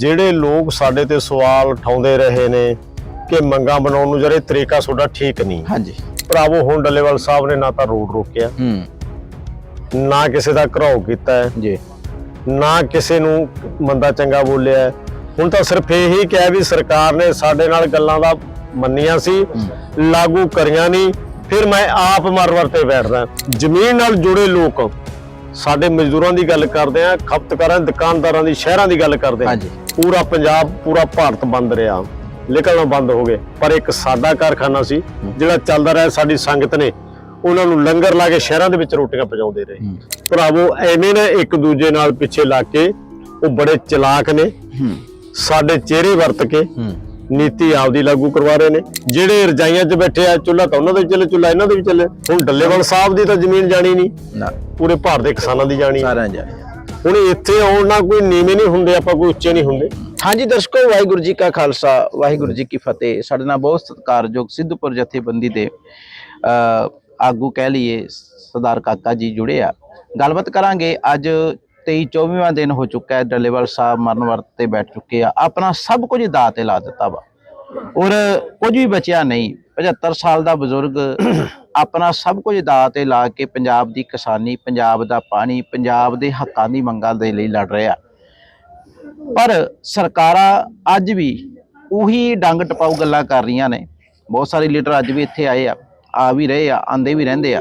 ਜਿਹੜੇ ਲੋਕ ਸਾਡੇ ਤੇ ਸਵਾਲ ਉਠਾਉਂਦੇ ਰਹੇ ਨੇ ਕਿ ਮੰਗਾਂ ਬਣਾਉਣ ਨੂੰ ਜਿਹੜੇ ਤਰੀਕਾ ਤੁਹਾਡਾ ਠੀਕ ਨਹੀਂ। ਹਾਂਜੀ। ਭਰਾਵੋ ਹੁਣ ਡੱਲੇਵਾਲ ਸਾਹਿਬ ਨੇ ਨਾ ਤਾਂ ਰੋਡ ਰੋਕਿਆ। ਹੂੰ। ਨਾ ਕਿਸੇ ਦਾ ਘਰਾਓ ਕੀਤਾ ਹੈ। ਜੀ। ਨਾ ਕਿਸੇ ਨੂੰ ਮੰਦਾ ਚੰਗਾ ਬੋਲਿਆ ਹੈ। ਹੁਣ ਤਾਂ ਸਿਰਫ ਇਹੀ ਕਿਹਾ ਵੀ ਸਰਕਾਰ ਨੇ ਸਾਡੇ ਨਾਲ ਗੱਲਾਂ ਦਾ ਮੰਨੀਆਂ ਸੀ ਲਾਗੂ ਕਰੀਆਂ ਨਹੀਂ ਫਿਰ ਮੈਂ ਆਪ ਮਰਵਰ ਤੇ ਬੈਠਦਾ। ਜ਼ਮੀਨ ਨਾਲ ਜੁੜੇ ਲੋਕ ਸਾਡੇ ਮਜ਼ਦੂਰਾਂ ਦੀ ਗੱਲ ਕਰਦੇ ਆ ਖਪਤਕਾਰਾਂ ਦੁਕਾਨਦਾਰਾਂ ਦੀ ਸ਼ਹਿਰਾਂ ਦੀ ਗੱਲ ਕਰਦੇ ਆ। ਪੂਰਾ ਪੰਜਾਬ ਪੂਰਾ ਭਾਰਤ ਬੰਦ ਰਿਹਾ। ਨਿਕਲਣਾ ਬੰਦ ਹੋ ਗਏ। ਪਰ ਇੱਕ ਸਾਡਾ ਕਾਰਖਾਨਾ ਸੀ ਜਿਹੜਾ ਚੱਲਦਾ ਰਿਹਾ ਸਾਡੀ ਸੰਗਤ ਨੇ। ਉਹਨਾਂ ਨੂੰ ਲੰਗਰ ਲਾ ਕੇ ਸ਼ਹਿਰਾਂ ਦੇ ਵਿੱਚ ਰੋਟੀਆਂ ਪਹੁੰਚਾਉਂਦੇ ਰਹੇ। ਭਰਾਵੋ ਐਵੇਂ ਨੇ ਇੱਕ ਦੂਜੇ ਨਾਲ ਪਿੱਛੇ ਲੱਗ ਕੇ ਉਹ ਬੜੇ ਚਲਾਕ ਨੇ। ਸਾਡੇ ਚਿਹਰੇ ਵਰਤ ਕੇ ਨੀਤੀ ਆਪਦੀ ਲਾਗੂ ਕਰਵਾ ਰਹੇ ਨੇ। ਜਿਹੜੇ ਰਜਾਈਆਂ 'ਚ ਬੈਠੇ ਆ ਚੁੱਲ੍ਹਾ ਤਾਂ ਉਹਨਾਂ ਦੇ ਚੱਲੇ ਚੁੱਲ੍ਹਾ ਇਹਨਾਂ ਦੇ ਵੀ ਚੱਲੇ। ਹੁਣ ਡੱਲੇਵਾਲ ਸਾਹਿਬ ਦੀ ਤਾਂ ਜ਼ਮੀਨ ਜਾਣੀ ਨਹੀਂ। ਪੂਰੇ ਭਾਰਤ ਦੇ ਕਿਸਾਨਾਂ ਦੀ ਜਾਣੀ। ਸਾਰਿਆਂ ਜਾ ਹੁਣ ਇੱਥੇ ਆਉਣ ਨਾਲ ਕੋਈ ਨੀਵੇਂ ਨਹੀਂ ਹੁੰਦੇ ਆਪਾਂ ਕੋਈ ਉੱਚੇ ਨਹੀਂ ਹੁੰਦੇ। ਹਾਂਜੀ ਦਰਸ਼ਕੋ ਵਾਹਿਗੁਰੂ ਜੀ ਕਾ ਖਾਲਸਾ ਵਾਹਿਗੁਰੂ ਜੀ ਕੀ ਫਤਿਹ। ਸਾਡੇ ਨਾਲ ਬਹੁਤ ਸਤਿਕਾਰਯੋਗ ਸਿੱਧੂਪੁਰ ਜਥੇਬੰਦੀ ਦੇ ਆਗੂ ਕਹਿ ਲਈਏ ਸਰਦਾਰ ਕਾਕਾ ਜੀ ਜੁੜੇ ਆ। ਗੱਲਬਾਤ ਕਰਾਂਗੇ ਅੱਜ 23 24ਵਾਂ ਦਿਨ ਹੋ ਚੁੱਕਾ ਹੈ, ਡੱਲੇਵਾਲ ਸਾਹਿਬ ਮਰਨ ਵਰਤ ਤੇ ਬੈਠ ਚੁੱਕੇ ਆ। ਆਪਣਾ ਸਭ ਕੁਝ ਦਾਅ ਤੇ ਲਾ ਦਿੱਤਾ ਵਾ। ਔਰ ਕੁਝ ਵੀ ਬਚਿਆ ਨਹੀਂ। 75 ਸਾਲ ਦਾ ਬਜ਼ੁਰਗ ਆਪਣਾ ਸਭ ਕੁਝ ਦਾਅ ਤੇ ਲਾ ਕੇ ਪੰਜਾਬ ਦੀ ਕਿਸਾਨੀ, ਪੰਜਾਬ ਦਾ ਪਾਣੀ, ਪੰਜਾਬ ਦੇ ਹੱਕਾਂ ਦੀ ਮੰਗਾਂ ਦੇ ਲਈ ਲੜ ਰਿਹਾ। ਪਰ ਸਰਕਾਰਾਂ ਅੱਜ ਵੀ ਉਹੀ ਡੰਗ ਟਪਾਊ ਗੱਲਾਂ ਕਰ ਰਹੀਆਂ ਨੇ। ਬਹੁਤ ਸਾਰੇ ਲੀਡਰ ਅੱਜ ਵੀ ਇੱਥੇ ਆਏ ਆ ਆ ਵੀ ਰਹੇ ਆ ਆਂਦੇ ਵੀ ਰਹਿੰਦੇ ਆ।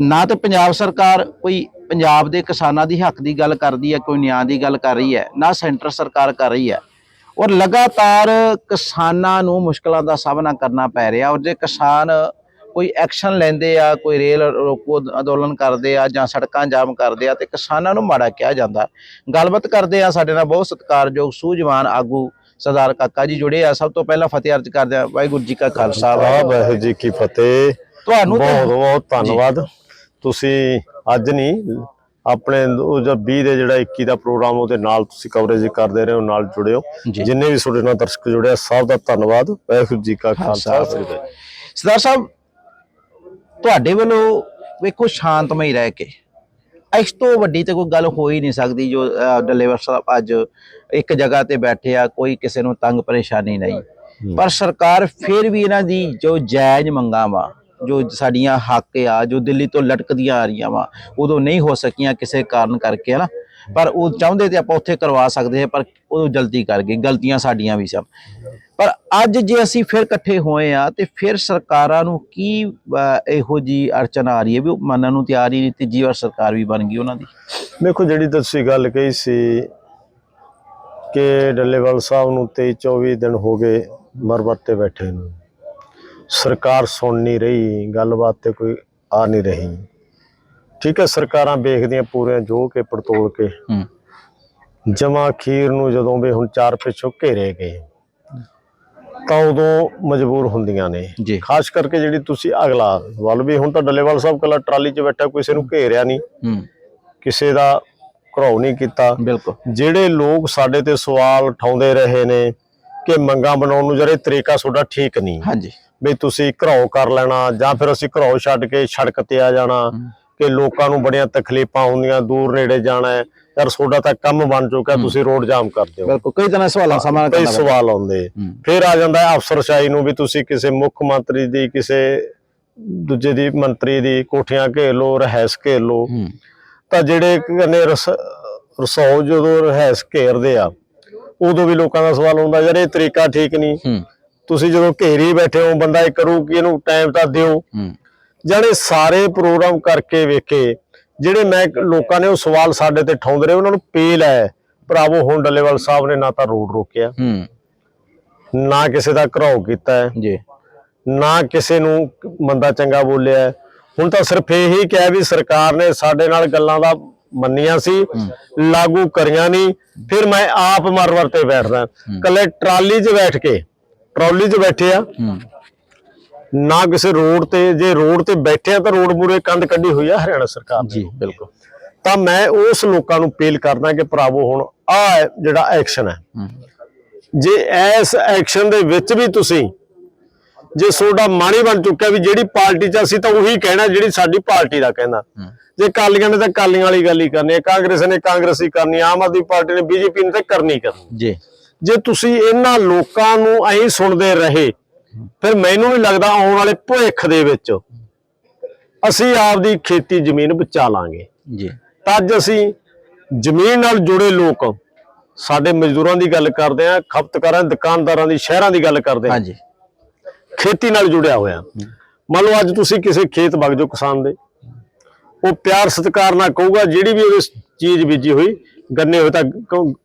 ਨਾ ਤਾਂ ਪੰਜਾਬ ਸਰਕਾਰ ਕੋਈ ਪੰਜਾਬ ਦੇ ਕਿਸਾਨਾਂ ਦੀ ਹੱਕ ਦੀ ਗੱਲ ਕਰਦੀ ਹੈ ਕੋਈ ਨਿਆਂ ਦੀ ਗੱਲ ਕਰ ਰਹੀ ਹੈ ਨਾ ਸੈਂਟਰ ਸਰਕਾਰ ਕਰ ਰਹੀ ਹੈ। ਔਰ ਲਗਾਤਾਰ ਕਿਸਾਨਾਂ ਨੂੰ ਮੁਸ਼ਕਲਾਂ ਦਾ ਸਾਹਮਣਾ ਕਰਨਾ ਪੈ ਰਿਹਾ ਔਰ ਜੇ ਕਿਸਾਨ ਕੋਈ ਐਕਸ਼ਨ ਲੈਂਦੇ ਆ ਕੋਈ ਰੇਲ ਰੋਕੋ ਅੰਦੋਲਨ ਕਰਦੇ ਆ ਜਾਂ ਸੜਕਾਂ ਜਾਮ ਕਰਦੇ ਆ ਤੇ ਕਿਸਾਨਾਂ ਨੂੰ ਮਾੜਾ ਕਿਹਾ ਜਾਂਦਾ। ਗੱਲਬਾਤ ਕਰਦੇ ਆ ਸਾਡੇ ਨਾਲ ਬਹੁਤ ਸਤਿਕਾਰਯੋਗ ਸੂਝਵਾਨ ਆਗੂ ਸਰਦਾਰ ਕਾਕਾ ਜੀ ਜੁੜੇ ਆ। ਸਭ ਤੋਂ ਪਹਿਲਾਂ ਫਤਿਹ ਅਰਜ ਕਰਦੇ ਆ ਵਾਹਿਗੁਰੂ ਜੀ ਕਾ ਖਾਲਸਾ ਵਾਹ ਵਾਹਿਗੁਰੂ ਜੀ ਕੀ ਫਤਿਹ। ਤੁਹਾਨੂੰ ਬਹੁਤ ਬਹੁਤ ਧੰਨਵਾਦ। ਤੁਸੀਂ ਅੱਜ ਨਹੀਂ ਆਪਣੇ ਉਹ ਜਦ 20 ਦੇ ਜਿਹੜਾ 21 ਦਾ ਪ੍ਰੋਗਰਾਮ ਉਹਦੇ ਨਾਲ ਤੁਸੀਂ ਕਵਰੇਜ ਕਰਦੇ ਰਹੇ ਹੋ ਨਾਲ ਜੁੜੇ ਹੋ ਜੀ। ਜਿੰਨੇ ਵੀ ਤੁਹਾਡੇ ਨਾਲ ਦਰਸ਼ਕ ਜੁੜਿਆ ਸਭ ਦਾ ਧੰਨਵਾਦ ਵਾਹਿਗੁਰੂ ਜੀ ਕਾ ਖਾਲਸਾ। ਸਰਦਾਰ ਸਾਹਿਬ ਤੁਹਾਡੇ ਵੱਲੋਂ ਵੇਖੋ ਸ਼ਾਂਤਮਈ ਰਹਿ ਕੇ ਇਸ ਤੋਂ ਵੱਡੀ ਤੇ ਕੋਈ ਗੱਲ ਹੋ ਹੀ ਨਹੀਂ ਸਕਦੀ ਜੋ ਅਹ, ਡੱਲੇਵਾਲ ਸਾਹਿਬ ਅੱਜ ਇੱਕ ਜਗ੍ਹਾ ਤੇ ਬੈਠੇ ਆ ਕੋਈ ਕਿਸੇ ਨੂੰ ਤੰਗ ਪਰੇਸ਼ਾਨੀ ਨਹੀਂ ਪਰ ਸਰਕਾਰ ਫਿਰ ਵੀ ਇਹਨਾਂ ਦੀ ਜੋ ਜਾਇਜ਼ ਮੰਗਾਂ ਵਾ ਜੋ ਸਾਡੀਆਂ ਹੱਕ ਆ, ਜੋ ਦਿੱਲੀ ਤੋਂ ਲਟਕਦੀਆਂ ਆ ਰਹੀਆਂ ਵਾ, ਉਦੋਂ ਨਹੀਂ ਹੋ ਸਕੀਆਂ ਕਿਸੇ ਕਾਰਨ ਕਰਕੇ, ਹਨਾ? ਪਰ ਉਹ ਚਾਹੁੰਦੇ ਤੇ ਆਪਾਂ ਉੱਥੇ ਕਰਵਾ ਸਕਦੇ ਹਾਂ, ਪਰ ਉਹ ਜਲਦੀ ਕਰ ਗਏ, ਗਲਤੀਆਂ ਸਾਡੀਆਂ ਵੀ ਸਨ। ਪਰ ਅੱਜ ਜੇ ਅਸੀਂ ਫਿਰ ਇਕੱਠੇ ਹੋਏ ਆ ਤੇ ਫਿਰ ਸਰਕਾਰਾਂ ਨੂੰ ਕੀ ਇਹੋ ਜੀ ਅੜਚਨ ਆ ਰਹੀ ਹੈ ਵੀ ਉਹ ਮੰਨਣ ਨੂੰ ਤਿਆਰ ਹੀ ਨਹੀਂ, ਤੀਜੀ ਵਾਰ ਸਰਕਾਰ ਵੀ ਬਣ ਗਈ ਉਹਨਾਂ ਦੀ? ਦੇਖੋ, ਜਿਹੜੀ ਤੁਸੀਂ ਗੱਲ ਕਹੀ ਸੀ ਕਿ ਡੱਲੇਵਾਲ ਸਾਹਿਬ ਨੂੰ 23 24 ਦਿਨ ਹੋ ਗਏ ਮਰਬਤ ਤੇ ਬੈਠੇ ਨੂੰ। ਸਰਕਾਰ ਸੁਣ ਨਹੀਂ ਰਹੀ ਗੱਲਬਾਤ ਤੇ ਕੋਈ ਆ ਨਹੀਂ ਰਹੀ। ਠੀਕ ਹੈ ਸਰਕਾਰਾਂ ਵੇਖਦੀਆਂ ਪੂਰੀਆਂ ਜੋ ਕੇ ਪੜਤੋਲ ਕੇ। ਜਮਾ ਅਖੀਰ ਨੂੰ ਜਦੋਂ ਵੀ ਹੁਣ ਚਾਰ ਪਿੱਛੋਂ ਘੇਰੇ ਗਏ ਤਾਂ ਉਦੋਂ ਮਜਬੂਰ ਹੁੰਦੀਆਂ ਨੇ। ਖਾਸ ਕਰਕੇ ਜਿਹੜੀ ਤੁਸੀਂ ਅਗਲਾ ਵੱਲ ਵੀ ਹੁਣ ਤਾਂ ਡੱਲੇਵਾਲ ਸਾਹਿਬ ਕੱਲਾ ਟਰਾਲੀ 'ਚ ਬੈਠਾ ਕਿਸੇ ਨੂੰ ਘੇਰਿਆ ਨਹੀਂ। ਕਿਸੇ ਦਾ ਘਰਾਓ ਨਹੀਂ ਕੀਤਾ। ਬਿਲਕੁਲ। ਜਿਹੜੇ ਲੋਕ ਸਾਡੇ ਤੇ ਸਵਾਲ ਉਠਾਉਂਦੇ ਰਹੇ ਨੇ ਕਿ ਮੰਗਾਂ ਬਣਾਉਣ ਨੂੰ ਜਿਹੜੇ ਤਰੀਕਾ ਤੁਹਾਡਾ ਠੀਕ ਨਹੀਂ। ਹਾਂਜੀ। ਵੀ ਤੁਸੀਂ ਘਰਾਓ ਕਰ ਲੈਣਾ ਜਾਂ ਫਿਰ ਅਸੀਂ ਘਰਾਓ ਛੱਡ ਕੇ ਸੜਕ ਤੇ ਆ ਜਾਣਾ ਕਿ ਲੋਕਾਂ ਨੂੰ ਬੜੀਆਂ ਤਕਲੀਫਾਂ ਹੁੰਦੀਆਂ ਦੂਰ ਨੇੜੇ ਜਾਣਾ ਹੈ। ਯਾਰ ਤੁਹਾਡਾ ਤਾਂ ਕੰਮ ਬਣ ਚੁੱਕਾ ਤੁਸੀਂ ਰੋਡ ਜਾਮ ਕਰਦੇ ਹੋ ਬਿਲਕੁਲ ਕਈ ਤਰ੍ਹਾਂ ਸਵਾਲਾਂ ਸਾਹਮਣਾ ਕਈ ਕਰਨਾ। ਸਵਾਲ ਆਉਂਦੇ। ਫਿਰ ਆ ਜਾਂਦਾ ਹੈ ਅਫਸਰਸ਼ਾਹੀ ਨੂੰ ਵੀ ਤੁਸੀਂ ਕਿਸੇ ਮੁੱਖ ਮੰਤਰੀ ਦੀ ਕਿਸੇ ਦੂਜੇ ਦੀ ਮੰਤਰੀ ਦੀ ਕੋਠੀਆਂ ਘੇਰ ਲੋ ਰਹਿਸ ਘੇਰ ਲੋ ਤਾਂ ਜਿਹੜੇ ਕਹਿੰਦੇ ਰਸ ਰਸੌ ਜਦੋਂ ਰਹਿਸ ਘੇਰਦੇ ਆ ਉਦੋਂ ਵੀ ਲੋਕਾਂ ਦਾ ਸਵਾਲ ਹੁੰਦਾ ਯਾਰ ਇਹ ਤਰੀਕਾ ਠੀਕ ਨਹੀਂ। ਤੁਸੀਂ ਜਦੋਂ ਘੇਰੀ ਬੈਠੇ ਹੋ ਬੰਦਾ ਇਹ ਕਰੂ ਕਿ ਇਹਨੂੰ ਟਾਈਮ ਤਾਂ ਦਿਓ। ਜਿਹੜੇ ਸਾਰੇ ਪ੍ਰੋਗਰਾਮ ਕਰਕੇ ਵੇਖੇ ਜਿਹੜੇ ਮੈਂ ਲੋਕਾਂ ਨੇ ਉਹ ਸਵਾਲ ਸਾਡੇ ਤੇ ਠਾਉਂਦੇ ਰਹੇ ਉਹਨਾਂ ਨੂੰ ਪੇਲ ਹੈ ਭਰਾਵੋ ਹੁਣ ਡੱਲੇਵਾਲ ਸਾਹਿਬ ਨੇ ਨਾ ਤਾਂ ਰੋਡ ਰੋਕਿਆ। ਹੂੰ। ਨਾ ਕਿਸੇ ਦਾ ਘਰਾਓ ਕੀਤਾ ਹੈ। ਜੀ। ਨਾ ਕਿਸੇ ਨੂੰ ਮੰਦਾ ਚੰਗਾ ਬੋਲਿਆ। ਹੁਣ ਤਾਂ ਸਿਰਫ ਇਹੀ ਕਿਹਾ ਵੀ ਸਰਕਾਰ ਨੇ ਸਾਡੇ ਨਾਲ ਗੱਲਾਂ ਦਾ ਮੰਨੀਆਂ ਸੀ ਲਾਗੂ ਕਰੀਆਂ ਨਹੀਂ ਫਿਰ ਮੈਂ ਆਪ ਮਰਵਰ ਤੇ ਬੈਠਦਾ। ਕੱਲੇ ਟਰਾਲੀ 'ਚ ਬੈਠ ਕੇ ਟਰਾਲੀ 'ਚ ਬੈਠੇ ਆ। ਨਾ ਕਿਸੇ ਰੋਡ ਤੇ ਜੇ ਰੋਡ ਤੇ ਬੈਠੇ ਆ ਤਾਂ ਰੋਡ ਮੂਰੇ ਕੰਧ ਕੱਢੀ ਹੋਈ ਆ ਹਰਿਆਣਾ ਸਰਕਾਰ ਜੀ ਬਿਲਕੁਲ। ਤਾਂ ਮੈਂ ਉਸ ਲੋਕਾਂ ਨੂੰ ਅਪੀਲ ਕਰਦਾ ਕਿ ਭਰਾਵੋ ਹੁਣ ਆ ਜਿਹੜਾ ਐਕਸ਼ਨ ਹੈ। ਹੂੰ। ਜੇ ਇਸ ਐਕਸ਼ਨ ਦੇ ਵਿੱਚ ਵੀ ਤੁਸੀਂ ਜੇ ਤੁਹਾਡਾ ਮਾਣੀ ਬਣ ਚੁੱਕਿਆ ਵੀ ਜਿਹੜੀ ਪਾਰਟੀ 'ਚ ਅਸੀਂ ਤਾਂ ਉਹੀ ਕਹਿਣਾ ਜਿਹੜੀ ਸਾਡੀ ਪਾਰਟੀ ਦਾ ਕਹਿੰਦਾ। ਜੇ ਕਾਲੀਆਂ ਨੇ ਤਾਂ ਕਾਲੀਆਂ ਵਾਲੀ ਗੱਲ ਹੀ ਕਰਨੀ ਹੈ ਕਾਂਗਰਸ ਨੇ ਕਾਂਗਰਸੀ ਕਰਨੀ ਆਮ ਆਦਮੀ ਪਾਰਟੀ ਨੇ ਬੀਜੇਪੀ ਨੇ ਤਾਂ ਕਰਨੀ ਕਰਨੀ ਜੀ। ਜੇ ਤੁਸੀਂ ਇਹਨਾਂ ਲੋਕਾਂ ਨੂੰ ਐਂ ਸੁਣਦੇ ਰਹੇ ਫਿਰ ਮੈਨੂੰ ਨਹੀਂ ਲੱਗਦਾ ਆਉਣ ਵਾਲੇ ਭਵਿੱਖ ਦੇ ਵਿੱਚ ਅਸੀਂ ਆਪਦੀ ਖੇਤੀ ਜ਼ਮੀਨ ਬਚਾ ਲਾਂਗੇ। ਜੀ। ਤਾਂ ਅੱਜ ਅਸੀਂ ਜ਼ਮੀਨ ਨਾਲ ਜੁੜੇ ਲੋਕ ਸਾਡੇ ਮਜ਼ਦੂਰਾਂ ਦੀ ਗੱਲ ਕਰਦੇ ਆ ਖਪਤਕਾਰਾਂ ਦੁਕਾਨਦਾਰਾਂ ਦੀ ਸ਼ਹਿਰਾਂ ਦੀ ਗੱਲ ਕਰਦੇ ਆ ਹਾਂਜੀ। ਖੇਤੀ ਨਾਲ ਜੁੜਿਆ ਹੋਇਆ। ਮੰਨ ਲਓ ਅੱਜ ਤੁਸੀਂ ਕਿਸੇ ਖੇਤ ਵਗ ਜਾਓ ਕਿਸਾਨ ਦੇ। ਉਹ ਪਿਆਰ ਸਤਿਕਾਰ ਨਾਲ ਕਹੂਗਾ ਜਿਹੜੀ ਵੀ ਉਹਦੇ ਚੀਜ਼ ਬੀਜੀ ਹੋਈ ਗੰਨੇ ਹੋਏ ਤਾਂ